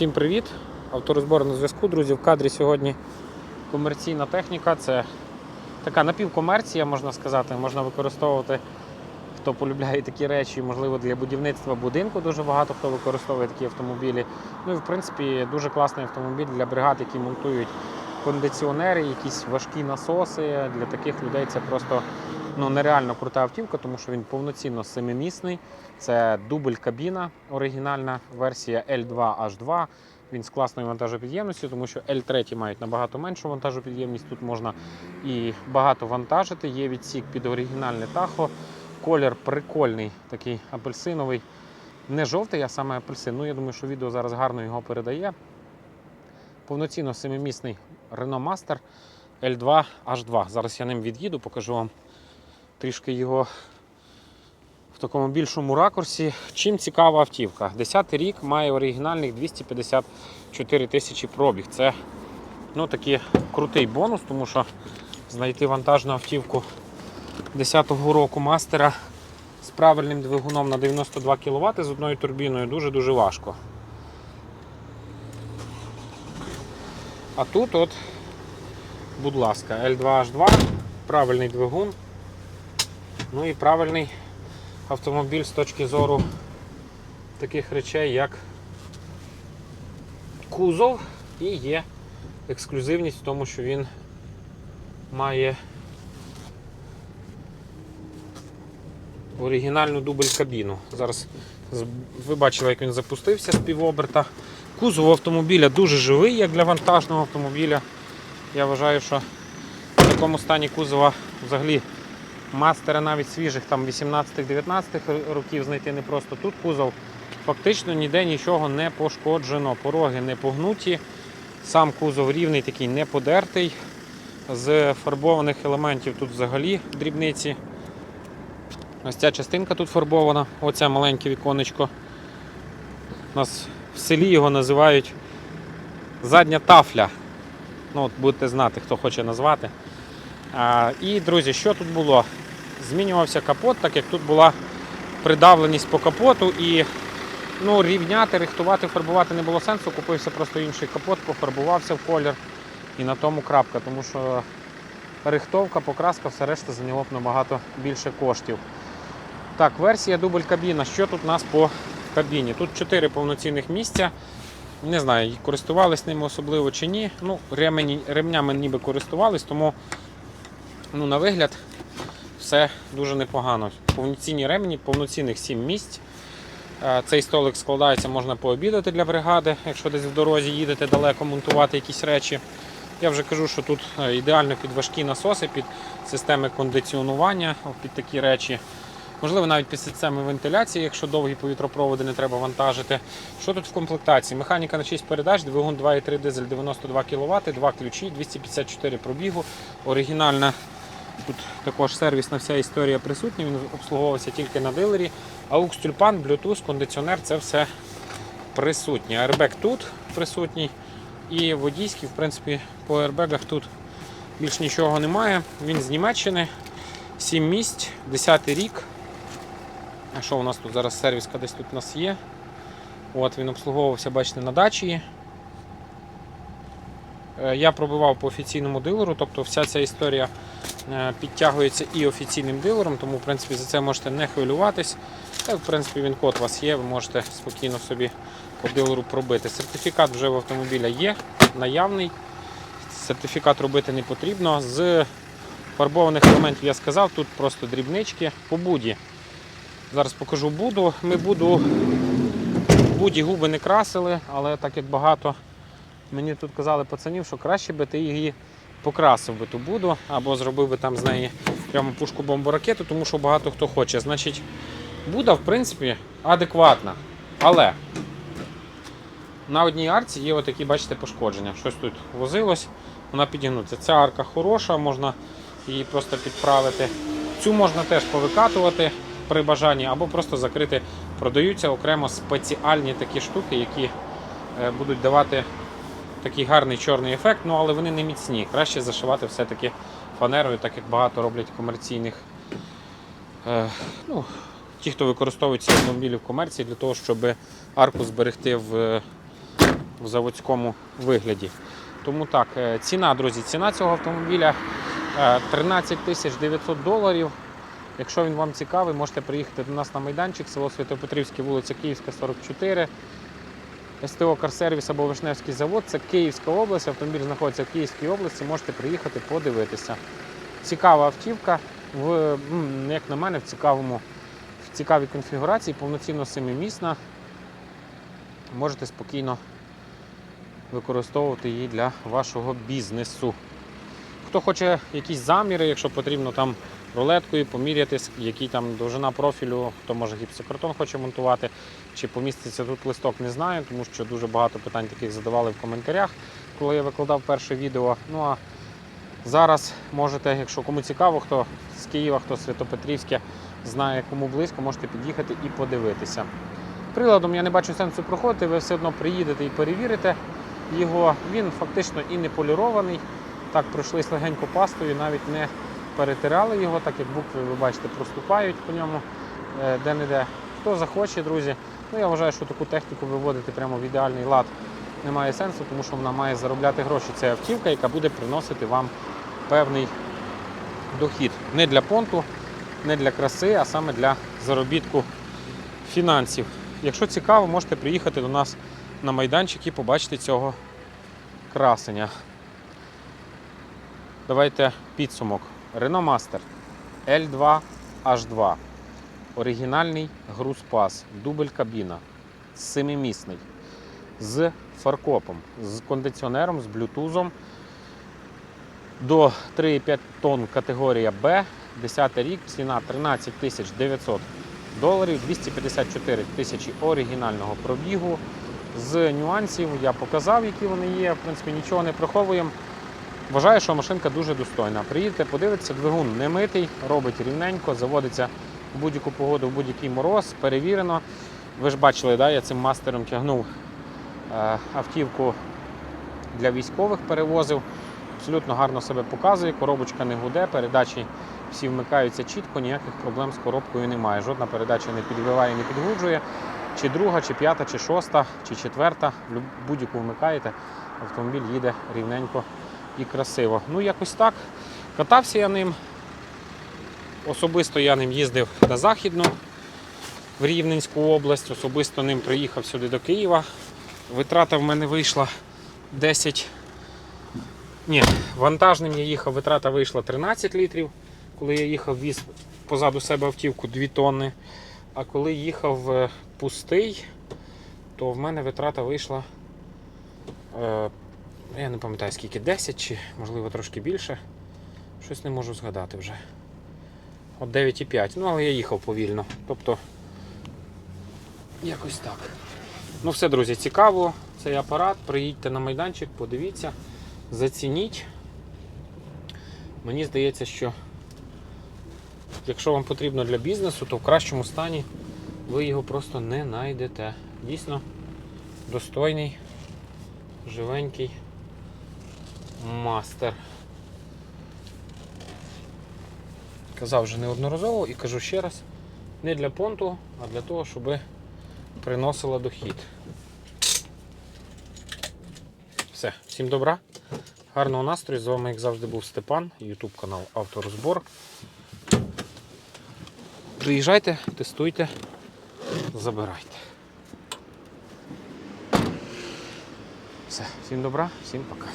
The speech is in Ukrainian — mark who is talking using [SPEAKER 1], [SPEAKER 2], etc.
[SPEAKER 1] Всім привіт! Авторозбор на зв'язку, друзі. В кадрі сьогодні комерційна техніка. Це така напівкомерція, можна сказати. Можна використовувати, хто полюбляє такі речі, можливо, для будівництва будинку дуже багато хто використовує такі автомобілі. Ну і в принципі дуже класний автомобіль для бригад, які монтують кондиціонери, якісь важкі насоси. Для таких людей це просто ну, нереально крута автівка, тому що він повноцінно семимісний. Це дубль кабіна, оригінальна версія L2H2. Він з класною вантажопідємністю, тому що L3 мають набагато меншу вантажопідємність. Тут можна і багато вантажити. Є відсік під оригінальне тахо. Колір прикольний, такий апельсиновий. Не жовтий, а саме апельсин. Ну, я думаю, що відео зараз гарно його передає. Повноцінно семимісний Renault Master L2H2. Зараз я ним від'їду, покажу вам трішки його в такому більшому ракурсі. Чим цікава автівка? 10 рік має оригінальних 254 тисячі пробіг. Це ну, такий крутий бонус, тому що знайти вантажну автівку 10-го року мастера з правильним двигуном на 92 кВт з одною турбіною дуже-дуже важко. А тут от, будь ласка, L2H2, правильний двигун, ну і правильний автомобіль з точки зору таких речей, як кузов, і є ексклюзивність в тому, що він має оригінальну дубль кабіну. Зараз ви бачили, як він запустився з півоберта. Кузов автомобіля дуже живий, як для вантажного автомобіля. Я вважаю, що в такому стані кузова взагалі мастера навіть свіжих там 18-19 років знайти не просто. Тут кузов фактично ніде нічого не пошкоджено, пороги не погнуті, сам кузов рівний, такий не подертий. З фарбованих елементів тут взагалі дрібниці. Ось ця частинка тут фарбована, оце маленьке віконечко. У нас в селі його називають задня тафля. Ну, от будете знати, хто хоче назвати. І, друзі, що тут було? Змінювався капот, так як тут була придавленість по капоту і ну, рівняти, рихтувати, фарбувати не було сенсу. Купився просто інший капот, пофарбувався в колір і на тому крапка, тому що рихтовка, покраска, все решта зайняло б набагато більше коштів. Так, версія дубль кабіна. Що тут у нас по кабіні? Тут 4 повноцінних місця. Не знаю, користувались ними особливо чи ні. Ну, ремені, ремнями ніби користувались, тому ну, на вигляд все дуже непогано. Повноцінні ремені, повноцінних 7 місць. Е, Цей столик складається, можна пообідати для бригади, якщо десь в дорозі їдете далеко монтувати якісь речі. Я вже кажу, що тут е, ідеально під важкі насоси, під системи кондиціонування, під такі речі. Можливо, навіть під системи вентиляції, якщо довгі повітропроводи не треба вантажити. Що тут в комплектації? Механіка на 6 передач, двигун 2,3 дизель 92 кВт, два ключі, 254 пробігу. Оригінальна тут також сервісна вся історія присутня, він обслуговувався тільки на дилері. AUX тюльпан, Bluetooth, кондиціонер це все присутнє. Airbag тут присутній. І водійський, в принципі, по аербегах тут більш нічого немає. Він з Німеччини. 7 місць, 10 рік. А що у нас тут зараз сервіска десь тут у нас є? От Він обслуговувався, бачите, на дачі. Е, Я пробивав по офіційному дилеру, тобто вся ця історія підтягується і офіційним дилером, тому в принципі за це можете не хвилюватись. Та, в принципі, він код у вас є, ви можете спокійно собі по дилеру пробити. Сертифікат вже в автомобіля є, наявний. Сертифікат робити не потрібно. З фарбованих елементів я сказав, тут просто дрібнички по буді. Зараз покажу буду. Ми буду буді губи не красили, але так як багато мені тут казали пацанів, що краще би ти її покрасив би ту буду, або зробив би там з неї прямо пушку бомбу ракету, тому що багато хто хоче. Значить, Буда, в принципі, адекватна. Але на одній арці є отакі, бачите, пошкодження. Щось тут возилось, вона підігнуться. Ця арка хороша, можна її просто підправити. Цю можна теж повикатувати при бажанні, або просто закрити. Продаються окремо спеціальні такі штуки, які е, будуть давати такий гарний чорний ефект, ну але вони не міцні. Краще зашивати все-таки фанерою, так як багато роблять комерційних. Е, ну, ті, хто використовують ці автомобілі в комерції для того, щоб арку зберегти в в заводському вигляді. Тому так, е, ціна, друзі, ціна цього автомобіля е, 13 тисяч 900 доларів. Якщо він вам цікавий, можете приїхати до нас на майданчик, село Святопетрівське, вулиця Київська, 44. СТО Карсервіс або Вишневський завод це Київська область. Автомобіль знаходиться в Київській області, можете приїхати подивитися. Цікава автівка, в, як на мене, в цікавому, в цікавій конфігурації, повноцінно семимісна. Можете спокійно використовувати її для вашого бізнесу. Хто хоче якісь заміри, якщо потрібно там рулеткою поміряти, с- який там довжина профілю, хто може гіпсокартон хоче монтувати, чи поміститься тут листок, не знаю, тому що дуже багато питань таких задавали в коментарях, коли я викладав перше відео. Ну а зараз можете, якщо кому цікаво, хто з Києва, хто з Святопетрівське, знає кому близько, можете під'їхати і подивитися. Приладом я не бачу сенсу проходити, ви все одно приїдете і перевірите його. Він фактично і не полірований. Так, пройшлись легенько пастою, навіть не перетирали його, так як букви, ви бачите, проступають по ньому е, де-не-де. Хто захоче, друзі. Ну, я вважаю, що таку техніку виводити прямо в ідеальний лад немає сенсу, тому що вона має заробляти гроші. Це автівка, яка буде приносити вам певний дохід. Не для понту, не для краси, а саме для заробітку фінансів. Якщо цікаво, можете приїхати до нас на майданчик і побачити цього красення. Давайте підсумок. Renault Master L2 H2. Оригінальний грузпас, дубль кабіна, семимісний, з фаркопом, з кондиціонером, з блютузом. До 3,5 тонн категорія Б, 10 рік, ціна 13 тисяч 900 доларів, 254 тисячі оригінального пробігу. З нюансів я показав, які вони є. В принципі, нічого не приховуємо. Вважаю, що машинка дуже достойна. Приїдете, подивитися, двигун не митий, робить рівненько, заводиться в будь-яку погоду, в будь-який мороз, перевірено. Ви ж бачили, да, я цим мастером тягнув е, автівку для військових, перевозив. Абсолютно гарно себе показує, коробочка не гуде, передачі всі вмикаються чітко, ніяких проблем з коробкою немає. Жодна передача не підвиває, не підгуджує. Чи друга, чи п'ята, чи шоста, чи четверта. Будь-яку вмикаєте, автомобіль їде рівненько і красиво. Ну, якось так. Катався я ним. Особисто я ним їздив на Західну в Рівненську область, особисто ним приїхав сюди до Києва. Витрата в мене вийшла 10. Ні, вантажним я їхав, витрата вийшла 13 літрів. Коли я їхав, віз позаду себе автівку 2 тонни. А коли їхав е, пустий, то в мене витрата вийшла. Я не пам'ятаю скільки, 10 чи можливо трошки більше. Щось не можу згадати вже. От 9,5. Ну, але я їхав повільно. Тобто, якось так. Ну все, друзі, цікаво. Цей апарат. Приїдьте на майданчик, подивіться, зацініть. Мені здається, що якщо вам потрібно для бізнесу, то в кращому стані ви його просто не знайдете. Дійсно достойний, живенький мастер. Казав вже неодноразово і кажу ще раз, не для понту, а для того, щоб приносила дохід. Все, всім добра, гарного настрою. З вами, як завжди, був Степан, YouTube канал Авторозбор. Приїжджайте, тестуйте, забирайте. Все, всім добра, всім пока.